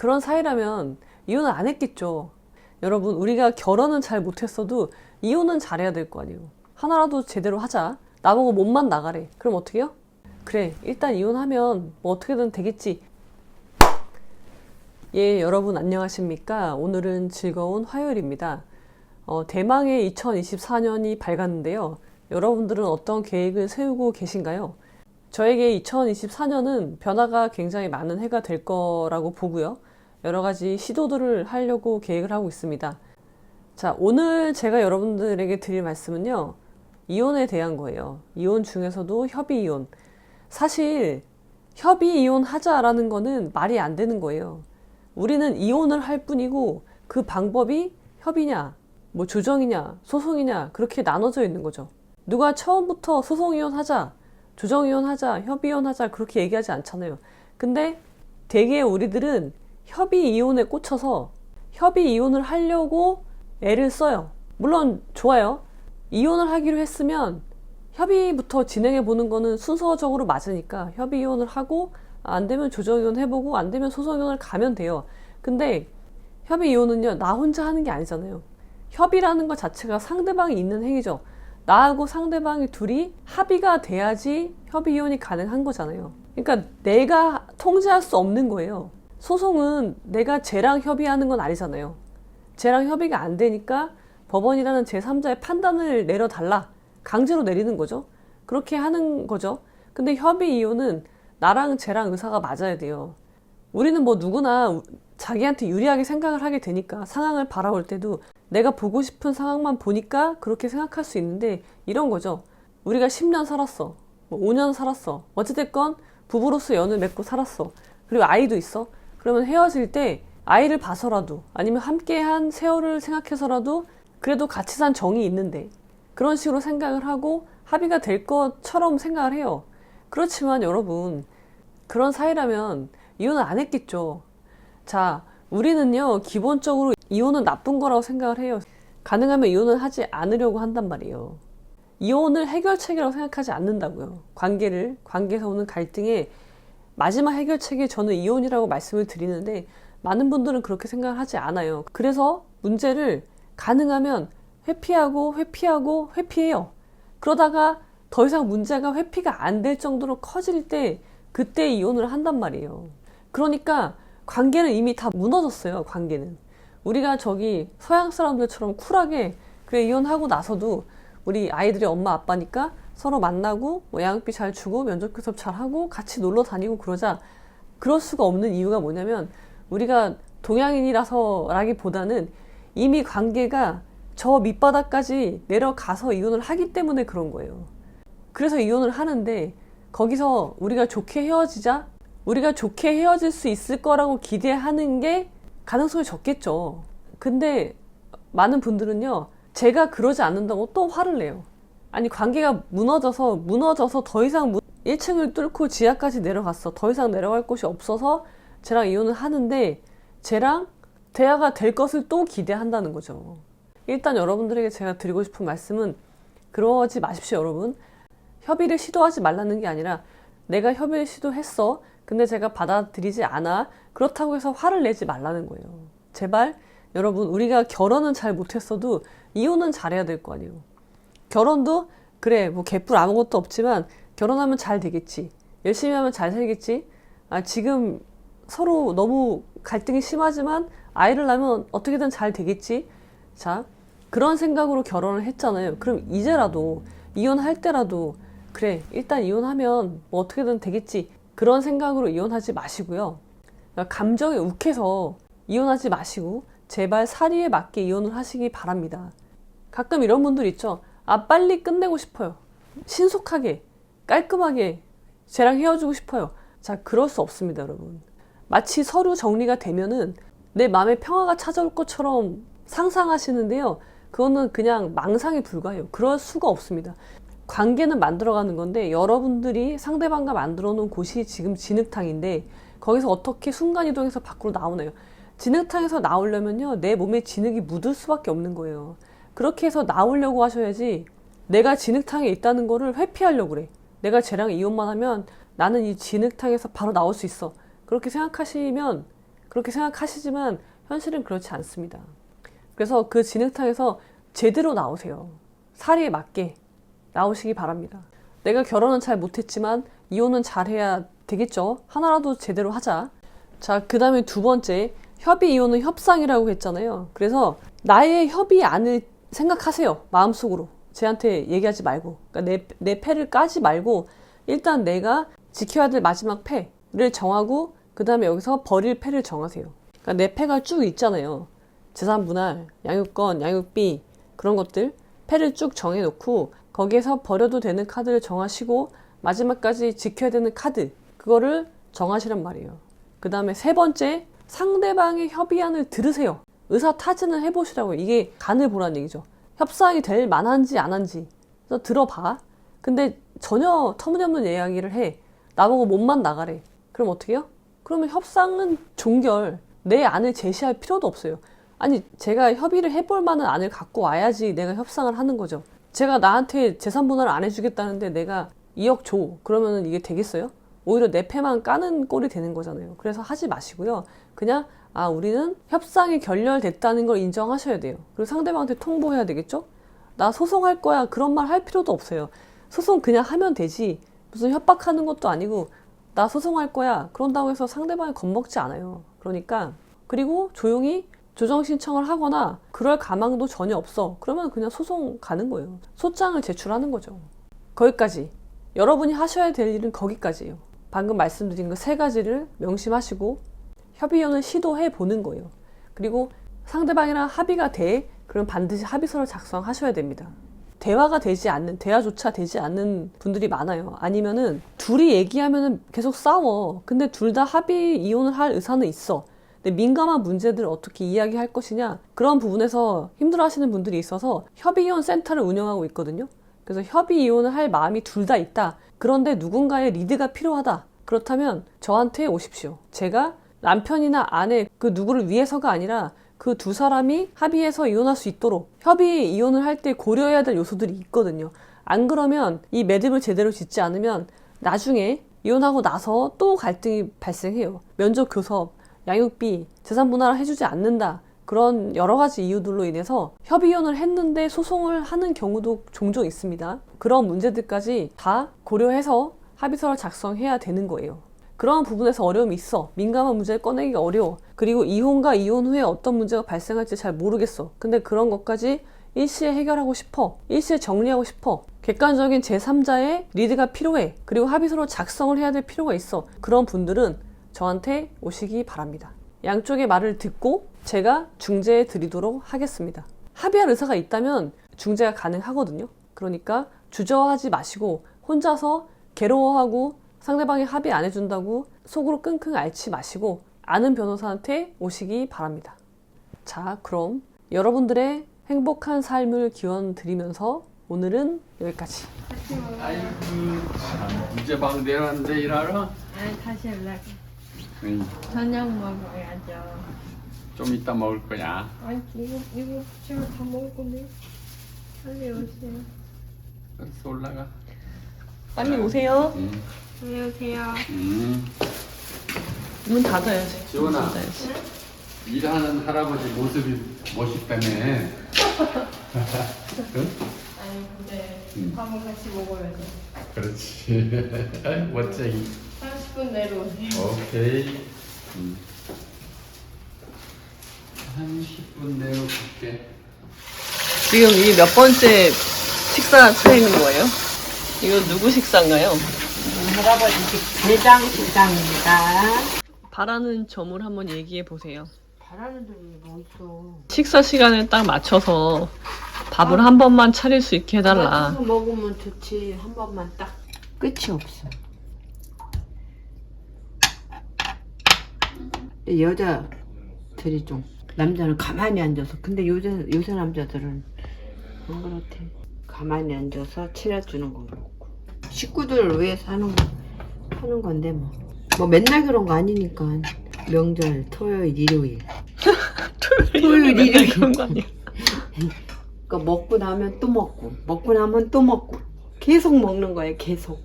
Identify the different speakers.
Speaker 1: 그런 사이라면 이혼을 안 했겠죠. 여러분, 우리가 결혼은 잘 못했어도 이혼은 잘해야 될 거 아니에요. 하나라도 제대로 하자. 나보고 몸만 나가래. 그럼 어떻게 해요? 그래, 일단 이혼하면 뭐 어떻게든 되겠지. 예, 여러분 안녕하십니까? 오늘은 즐거운 화요일입니다. 어, 대망의 2024년이 밝았는데요. 여러분들은 어떤 계획을 세우고 계신가요? 저에게 2024년은 변화가 굉장히 많은 해가 될 거라고 보고요. 여러 가지 시도들을 하려고 계획을 하고 있습니다. 자, 오늘 제가 여러분들에게 드릴 말씀은요. 이혼에 대한 거예요. 이혼 중에서도 협의 이혼. 사실 협의 이혼 하자라는 거는 말이 안 되는 거예요. 우리는 이혼을 할 뿐이고 그 방법이 협의냐, 뭐 조정이냐, 소송이냐 그렇게 나눠져 있는 거죠. 누가 처음부터 소송 이혼 하자, 조정 이혼 하자, 협의 이혼 하자 그렇게 얘기하지 않잖아요. 근데 대개 우리들은 협의 이혼에 꽂혀서 협의 이혼을 하려고 애를 써요. 물론 좋아요. 이혼을 하기로 했으면 협의부터 진행해 보는 거는 순서적으로 맞으니까 협의 이혼을 하고 안 되면 조정 이혼 해보고 안 되면 소송 이혼을 가면 돼요. 근데 협의 이혼은요 나 혼자 하는 게 아니잖아요. 협의라는 것 자체가 상대방이 있는 행위죠. 나하고 상대방이 둘이 합의가 돼야지 협의 이혼이 가능한 거잖아요. 그러니까 내가 통제할 수 없는 거예요. 소송은 내가 쟤랑 협의하는 건 아니잖아요. 쟤랑 협의가 안 되니까 법원이라는 제3자의 판단을 내려달라. 강제로 내리는 거죠. 그렇게 하는 거죠. 근데 협의 이혼은 나랑 쟤랑 의사가 맞아야 돼요. 우리는 뭐 누구나 자기한테 유리하게 생각을 하게 되니까 상황을 바라볼 때도 내가 보고 싶은 상황만 보니까 그렇게 생각할 수 있는데 이런 거죠. 우리가 10년 살았어. 뭐 5년 살았어. 어찌됐건 부부로서 연을 맺고 살았어. 그리고 아이도 있어. 그러면 헤어질 때 아이를 봐서라도 아니면 함께한 세월을 생각해서라도 그래도 같이 산 정이 있는데 그런 식으로 생각을 하고 합의가 될 것처럼 생각을 해요. 그렇지만 여러분 그런 사이라면 이혼을 안 했겠죠. 자, 우리는요 기본적으로 이혼은 나쁜 거라고 생각을 해요. 가능하면 이혼을 하지 않으려고 한단 말이에요. 이혼을 해결책이라고 생각하지 않는다고요. 관계를 관계에서 오는 갈등의 마지막 해결책이 저는 이혼이라고 말씀을 드리는데 많은 분들은 그렇게 생각을 하지 않아요. 그래서 문제를 가능하면 회피하고 회피하고 회피해요. 그러다가 더 이상 문제가 회피가 안 될 정도로 커질 때 그때 이혼을 한단 말이에요. 그러니까 관계는 이미 다 무너졌어요. 관계는. 우리가 저기 서양 사람들처럼 쿨하게 그래 이혼하고 나서도 우리 아이들이 엄마 아빠니까 서로 만나고 뭐 양육비 잘 주고 면접교섭 잘 하고 같이 놀러 다니고 그러자 그럴 수가 없는 이유가 뭐냐면 우리가 동양인이라서라기보다는 이미 관계가 저 밑바닥까지 내려가서 이혼을 하기 때문에 그런 거예요. 그래서 이혼을 하는데 거기서 우리가 좋게 헤어지자 우리가 좋게 헤어질 수 있을 거라고 기대하는 게 가능성이 적겠죠. 근데 많은 분들은요, 제가 그러지 않는다고 또 화를 내요. 아니, 관계가 무너져서, 무너져서 더 이상 1층을 뚫고 지하까지 내려갔어. 더 이상 내려갈 곳이 없어서 쟤랑 이혼을 하는데, 쟤랑 대화가 될 것을 또 기대한다는 거죠. 일단 여러분들에게 제가 드리고 싶은 말씀은, 그러지 마십시오, 여러분. 협의를 시도하지 말라는 게 아니라, 내가 협의를 시도했어. 근데 제가 받아들이지 않아. 그렇다고 해서 화를 내지 말라는 거예요. 제발 여러분 우리가 결혼은 잘 못했어도 이혼은 잘해야 될 거 아니에요. 결혼도 그래 뭐 개뿔 아무것도 없지만 결혼하면 잘 되겠지. 열심히 하면 잘 살겠지. 아 지금 서로 너무 갈등이 심하지만 아이를 낳으면 어떻게든 잘 되겠지. 자 그런 생각으로 결혼을 했잖아요. 그럼 이제라도 이혼할 때라도 그래 일단 이혼하면 뭐 어떻게든 되겠지. 그런 생각으로 이혼하지 마시고요. 감정에 욱해서 이혼하지 마시고 제발 사리에 맞게 이혼을 하시기 바랍니다. 가끔 이런 분들 있죠. 아, 빨리 끝내고 싶어요. 신속하게, 깔끔하게 쟤랑 헤어지고 싶어요. 자, 그럴 수 없습니다, 여러분. 마치 서류 정리가 되면은 내 마음에 평화가 찾아올 것처럼 상상하시는데요. 그거는 그냥 망상에 불과해요. 그럴 수가 없습니다. 관계는 만들어가는 건데 여러분들이 상대방과 만들어 놓은 곳이 지금 진흙탕인데 거기서 어떻게 순간이동해서 밖으로 나오나요? 진흙탕에서 나오려면요 내 몸에 진흙이 묻을 수밖에 없는 거예요. 그렇게 해서 나오려고 하셔야지 내가 진흙탕에 있다는 거를 회피하려고 그래. 내가 쟤랑 이혼만 하면 나는 이 진흙탕에서 바로 나올 수 있어. 그렇게 생각하시면 그렇게 생각하시지만 현실은 그렇지 않습니다. 그래서 그 진흙탕에서 제대로 나오세요. 사리에 맞게 나오시기 바랍니다. 내가 결혼은 잘 못했지만 이혼은 잘해야 되겠죠. 하나라도 제대로 하자. 자, 그 다음에 두 번째, 협의 이혼은 협상이라고 했잖아요. 그래서 나의 협의안을 생각하세요. 마음속으로. 쟤한테 얘기하지 말고. 그러니까 내, 내 패를 까지 말고, 일단 내가 지켜야 될 마지막 패를 정하고, 그 다음에 여기서 버릴 패를 정하세요. 그러니까 내 패가 쭉 있잖아요. 재산 분할, 양육권, 양육비, 그런 것들. 패를 쭉 정해놓고, 거기에서 버려도 되는 카드를 정하시고, 마지막까지 지켜야 되는 카드, 그거를 정하시란 말이에요. 그 다음에 세 번째, 상대방의 협의안을 들으세요. 의사 타진을 해보시라고요. 이게 간을 보라는 얘기죠. 협상이 될 만한지 안 한지. 그래서 들어봐. 근데 전혀 터무니없는 이야기를 해. 나보고 몸만 나가래. 그럼 어떻게 해요? 그러면 협상은 종결. 내 안을 제시할 필요도 없어요. 아니, 제가 협의를 해볼 만한 안을 갖고 와야지 내가 협상을 하는 거죠. 제가 나한테 재산 분할을 안 해주겠다는데 내가 2억 줘. 그러면 이게 되겠어요? 오히려 내 패만 까는 꼴이 되는 거잖아요. 그래서 하지 마시고요. 그냥 아 우리는 협상이 결렬됐다는 걸 인정하셔야 돼요. 그리고 상대방한테 통보해야 되겠죠? 나 소송할 거야 그런 말 할 필요도 없어요. 소송 그냥 하면 되지 무슨 협박하는 것도 아니고 나 소송할 거야 그런다고 해서 상대방이 겁먹지 않아요. 그러니까 그리고 조용히 조정 신청을 하거나 그럴 가망도 전혀 없어. 그러면 그냥 소송 가는 거예요. 소장을 제출하는 거죠. 거기까지. 여러분이 하셔야 될 일은 거기까지예요. 방금 말씀드린 그 세 가지를 명심하시고 협의원을 시도해 보는 거예요. 그리고 상대방이랑 합의가 돼 그럼 반드시 합의서를 작성하셔야 됩니다. 대화가 되지 않는 대화조차 되지 않는 분들이 많아요. 아니면은 둘이 얘기하면은 계속 싸워. 근데 둘 다 합의 이혼을 할 의사는 있어. 근데 민감한 문제들을 어떻게 이야기할 것이냐 그런 부분에서 힘들어하시는 분들이 있어서 협의이혼 센터를 운영하고 있거든요. 그래서 협의 이혼을 할 마음이 둘 다 있다. 그런데 누군가의 리드가 필요하다. 그렇다면 저한테 오십시오. 제가 남편이나 아내 그 누구를 위해서가 아니라 그 두 사람이 합의해서 이혼할 수 있도록 협의 이혼을 할 때 고려해야 될 요소들이 있거든요. 안 그러면 이 매듭을 제대로 짓지 않으면 나중에 이혼하고 나서 또 갈등이 발생해요. 면접 교섭, 양육비, 재산 분할을 해주지 않는다. 그런 여러 가지 이유들로 인해서 협의혼을 했는데 소송을 하는 경우도 종종 있습니다. 그런 문제들까지 다 고려해서 합의서를 작성해야 되는 거예요. 그런 부분에서 어려움이 있어. 민감한 문제를 꺼내기가 어려워. 그리고 이혼과 이혼 후에 어떤 문제가 발생할지 잘 모르겠어. 근데 그런 것까지 일시에 해결하고 싶어. 일시에 정리하고 싶어. 객관적인 제3자의 리드가 필요해. 그리고 합의서로 작성을 해야 될 필요가 있어. 그런 분들은 저한테 오시기 바랍니다. 양쪽의 말을 듣고 제가 중재해 드리도록 하겠습니다. 합의할 의사가 있다면 중재가 가능하거든요. 그러니까 주저하지 마시고 혼자서 괴로워하고 상대방이 합의 안 해준다고 속으로 끙끙 앓지 마시고 아는 변호사한테 오시기 바랍니다. 자, 그럼 여러분들의 행복한 삶을 기원 드리면서 오늘은 여기까지.
Speaker 2: 아이고 참 문제방 내놨는데 일하러?
Speaker 3: 아니 다시 연락.
Speaker 2: 응,
Speaker 3: 저녁 먹어야죠.
Speaker 2: 좀 이따 먹을 거야
Speaker 3: 아니 이거 이거 제가 다 먹을 건데. 빨리 오세요.
Speaker 2: 알았어 올라가
Speaker 1: 빨리 오세요.
Speaker 2: 응,
Speaker 3: 안녕하세요.
Speaker 2: 응.
Speaker 1: 문 닫아야지.
Speaker 2: 지원아.
Speaker 1: 문 닫아야지.
Speaker 2: 일하는 할아버지 모습이 멋있다며 응?
Speaker 3: 아니 근데
Speaker 2: 음.
Speaker 3: 밥은 같이 먹어야죠.
Speaker 2: 그렇지 멋쟁이
Speaker 3: 30분 내로 오세요.
Speaker 2: 오케이 응. 30분 내로 갈게
Speaker 1: 지금 이게 몇 번째 식사 차리는 거예요? 이거 누구 식사인가요?
Speaker 4: 할아버지 집 대장 식당입니다.
Speaker 1: 바라는 점을 한번 얘기해 보세요.
Speaker 4: 바라는 점이 뭐 있어?
Speaker 1: 식사 시간에 딱 맞춰서 밥을 한 번만 차릴 수 있게 해달라.
Speaker 4: 맞춰서 먹으면 좋지. 한 번만 딱. 끝이 없어. 여자들이 좀 남자는 가만히 앉아서 근데 요새 요새 남자들은 안 그렇대. 가만히 앉아서 차려주는 거 그렇고 식구들을 위해서 하는 거 하는 건데 뭐. 뭐 맨날 그런 거 아니니까 명절 토요일 일요일 토요일, 일요일.
Speaker 1: 그런 거 아니야?
Speaker 4: 그러니까 먹고 나면 또 먹고 먹고 나면 또 먹고 계속 먹는 거예요 계속